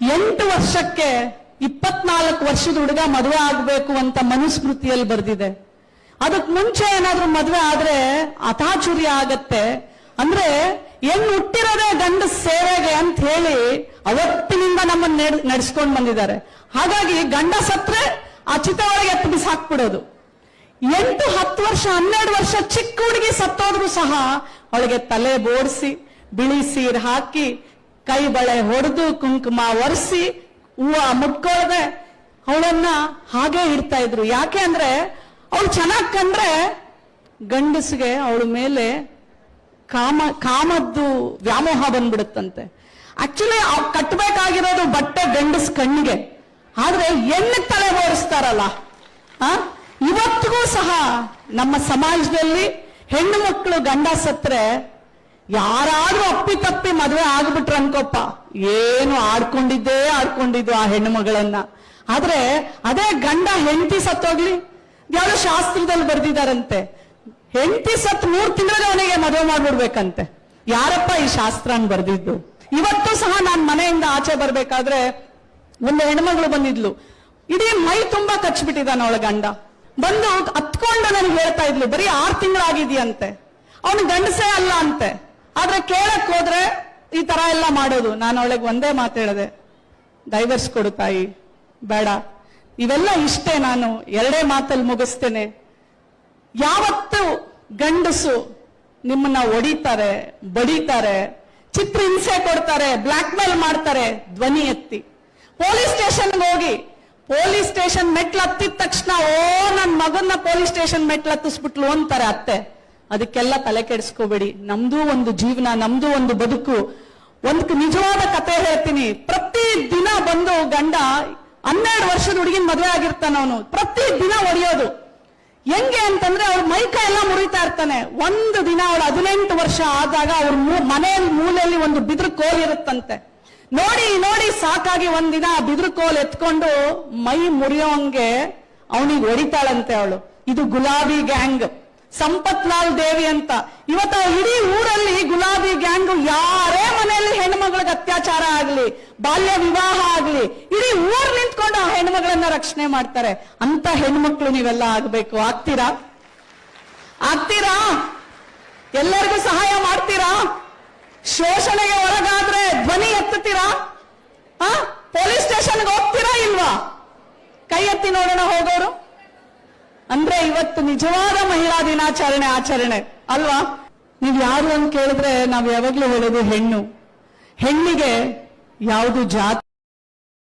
ಎಂಟು ವರ್ಷಕ್ಕೆ ಇಪ್ಪತ್ನಾಲ್ಕು ವರ್ಷದ ಹುಡುಗ ಮದುವೆ ಆಗಬೇಕು ಅಂತ ಮನುಸ್ಮೃತಿಯಲ್ಲಿ ಬರ್ದಿದೆ. ಅದಕ್ಕೆ ಮುಂಚೆ ಏನಾದ್ರೂ ಮದುವೆ ಆದ್ರೆ ಅಥಾಚುರ್ಯ ಆಗತ್ತೆ. ಅಂದ್ರೆ ಹೆಣ್ಣು ಹುಟ್ಟಿರೋದೇ ಗಂಡ ಸೇವೆಗೆ ಅಂತ ಹೇಳಿ ಅವತ್ತಿನಿಂದ ನಮ್ಮನ್ನ ನಡೆಸ್ಕೊಂಡು ಬಂದಿದ್ದಾರೆ. ಹಾಗಾಗಿ ಗಂಡ ಸತ್ರೆ ಆ ಚಿತ ಒಳಗೆ ಎತ್ತು ಬಿಸಾಕ್ಬಿಡೋದು ಎಂಟು, ಹತ್ತು ವರ್ಷ, ಹನ್ನೆರಡು ವರ್ಷ ಚಿಕ್ಕ ಹುಡುಗಿ ಸತ್ತೋದ್ರು ಸಹ ಅವಳಿಗೆ ತಲೆ ಬೋಡಿಸಿ, ಬಿಳಿ ಸೀರೆ ಹಾಕಿ ಕೈ ಬಳೆ ಹೊಡೆದು ಕುಂಕುಮ ಒರೆಸಿ ಹೂವ ಮುಟ್ಕೊಳ್ಳದೆ ಅವಳನ್ನ ಹಾಗೆ ಇಡ್ತಾ ಇದ್ರು. ಯಾಕೆ ಅಂದ್ರೆ ಅವಳು ಚೆನ್ನಾಗ್ ಕಂಡ್ರೆ ಗಂಡಸಿಗೆ ಅವಳ ಮೇಲೆ ಕಾಮ, ಕಾಮದ್ದು ವ್ಯಾಮೋಹ ಬಂದ್ಬಿಡುತ್ತಂತೆ. ಆಕ್ಚುಲಿ ಕಟ್ಟಬೇಕಾಗಿರೋದು ಬಟ್ಟೆ ಗಂಡಸ್ ಕಣ್ಣಿಗೆ. ಆದ್ರೆ ಎಣ್ಣೆ ತಲೆ ಬೋರಿಸ್ತಾರಲ್ಲ ಆ? ಇವತ್ತಿಗೂ ಸಹ ನಮ್ಮ ಸಮಾಜದಲ್ಲಿ ಹೆಣ್ಣು ಮಕ್ಕಳು ಗಂಡ ಸತ್ರೆ ಯಾರಾದ್ರೂ ಅಪ್ಪಿ ತಪ್ಪಿ ಮದುವೆ ಆಗ್ಬಿಟ್ರು ಅನ್ಕೋಪ್ಪ. ಏನು ಆಡ್ಕೊಂಡಿದ್ದೇ ಆಡ್ಕೊಂಡಿದ್ದು ಆ ಹೆಣ್ಣು ಮಗಳನ್ನ. ಆದ್ರೆ ಅದೇ ಗಂಡ ಹೆಂಡತಿ ಸತ್ತೋಗ್ಲಿ ಯಾವ್ದೋ ಶಾಸ್ತ್ರದಲ್ಲಿ ಬರ್ದಿದಾರಂತೆ. ಹೆಂಡತಿ ಸತ್ ಮೂರ್ ತಿಂಗಳಿಗೆ ಅವನಿಗೆ ಮದುವೆ ಮಾಡ್ಬಿಡ್ಬೇಕಂತೆ. ಯಾರಪ್ಪ ಈ ಶಾಸ್ತ್ರ ಬರ್ದಿದ್ದು? ಇವತ್ತು ಸಹ ನಾನ್ ಮನೆಯಿಂದ ಆಚೆ ಬರ್ಬೇಕಾದ್ರೆ ಒಂದು ಹೆಣ್ಮಗಳು ಬಂದಿದ್ಲು. ಇಡೀ ಮೈ ತುಂಬಾ ಕಚ್ಬಿಟ್ಟಿದ್ದಾನ ಅವಳ ಗಂಡ. ಬಂದು ಹತ್ಕೊಂಡು ನನಗೆ ಹೇಳ್ತಾ ಇದ್ಲು, ಬರೀ ಆರ್ ತಿಂಗಳಾಗಿದೆಯಂತೆ. ಅವನು ಗಂಡಸೇ ಅಲ್ಲ ಅಂತೆ. ಆದ್ರೆ ಕೇಳಕ್ ಹೋದ್ರೆ ಈ ತರ ಎಲ್ಲ ಮಾಡೋದು. ನಾನು ಅವಳಿಗೆ ಒಂದೇ ಮಾತು ಹೇಳಿದೆ, ಡೈವರ್ಸ್ ಕೊಡು ತಾಯಿ, ಬೇಡ. ಇವೆಲ್ಲ ಇಷ್ಟೇ ನಾನು. ಎರಡೇ ಮಾತಲ್ಲಿ ಮುಗಿಸ್ತೇನೆ. ಯಾವತ್ತು ಗಂಡಸು ನಿಮ್ಮನ್ನ ಒಡಿತಾರೆ, ಬಡಿತಾರೆ ಚಿತ್ರ ಹಿಂಸೆ ಕೊಡ್ತಾರೆ, ಬ್ಲಾಕ್ ಮೇಲ್ ಮಾಡ್ತಾರೆ, ಧ್ವನಿ ಎತ್ತಿ. ಪೊಲೀಸ್ ಸ್ಟೇಷನ್ ಹೋಗಿ, ಪೊಲೀಸ್ ಸ್ಟೇಷನ್ ಮೆಟ್ಲು ಹತ್ತಿದ ತಕ್ಷಣ, ಓ ನನ್ನ ಮಗನ್ನ ಪೊಲೀಸ್ ಸ್ಟೇಷನ್ ಮೆಟ್ಲು ಹತ್ತಿಸ್ಬಿಟ್ಲು ಅಂತಾರೆ ಅತ್ತೆ. ಅದಕ್ಕೆಲ್ಲ ತಲೆ ಕೆಡಿಸ್ಕೋಬೇಡಿ. ನಮ್ದು ಒಂದು ಜೀವನ, ನಮ್ದು ಒಂದು ಬದುಕು. ಒಂದು ನಿಜವಾದ ಕತೆ ಹೇಳ್ತೀನಿ. ಪ್ರತಿ ದಿನ ಬಂದು ಗಂಡ ಹನ್ನೆರಡು ವರ್ಷದ ಹುಡುಗಿನ ಮದುವೆ ಆಗಿರ್ತಾನ ಅವನು. ಪ್ರತಿ ದಿನ ಹೊಡೆಯೋದು ಹೆಂಗೆ ಅಂತಂದ್ರೆ ಅವ್ರ ಮೈಕ ಎಲ್ಲ ಮುರಿತಾ ಇರ್ತಾನೆ. ಒಂದು ದಿನ ಅವಳು ಹದಿನೆಂಟು ವರ್ಷ ಆದಾಗ ಅವ್ರ ಮನೆಯಲ್ಲಿ ಮೂಲೆಯಲ್ಲಿ ಒಂದು ಬಿದ್ರು ಕೋಲ್ ಇರುತ್ತಂತೆ. ನೋಡಿ ನೋಡಿ, ಸಾಕಾಗಿ ಒಂದಿನ ಬಿದ್ರು ಕೋಲ್ ಎತ್ಕೊಂಡು ಮೈ ಮುರಿಯೋಂಗೆ ಅವನಿಗೆ ಹೊಡಿತಾಳಂತೆ ಅವಳು. ಇದು ಗುಲಾಬಿ ಗ್ಯಾಂಗ್. ಸಂಪತ್ ಲಾಲ್ ದೇವಿ ಅಂತ. ಇವತ್ತ ಇಡೀ ಊರಲ್ಲಿ ಗುಲಾಬಿ ಗ್ಯಾಂಗ್ ಯಾರೇ ಮನೆಯಲ್ಲಿ ಹೆಣ್ಮಗಳಿಗೆ ಅತ್ಯಾಚಾರ ಆಗ್ಲಿ, ಬಾಲ್ಯ ವಿವಾಹ ಆಗ್ಲಿ, ಇಡೀ ಊರ್ ನಿಂತ್ಕೊಂಡು ಆ ಹೆಣ್ಮಗಳನ್ನ ರಕ್ಷಣೆ ಮಾಡ್ತಾರೆ. ಅಂತ ಹೆಣ್ಮಕ್ಳು ನೀವೆಲ್ಲ ಆಗ್ಬೇಕು. ಆಗ್ತೀರಾ? ಆಗ್ತೀರಾ? ಎಲ್ಲರಿಗೂ ಸಹಾಯ ಮಾಡ್ತೀರಾ? ಶೋಷಣೆಗೆ ಒಳಗಾದ್ರೆ ಧ್ವನಿ ಎತ್ತುತ್ತೀರಾ? ಆ? ಪೊಲೀಸ್ ಸ್ಟೇಷನ್ಗೆ ಹೋಗ್ತೀರಾ ಇಲ್ವಾ? ಕೈ ಎತ್ತಿ ನೋಡೋಣ ಹೋಗೋರು? ಅಂದ್ರೆ ಇವತ್ತು ನಿಜವಾದ ಮಹಿಳಾ ದಿನಾಚರಣೆ, ಆಚರಣೆ. ಅಲ್ವಾ? ನೀವ್ ಯಾರು ಅಂತ ಕೇಳಿದ್ರೆ ನಾವ್ ಯಾವಾಗ್ಲೂ ಹೇಳೋದು ಹೆಣ್ಣು. ಹೆಣ್ಣಿಗೆ ಯಾವುದು ಜಾತಿ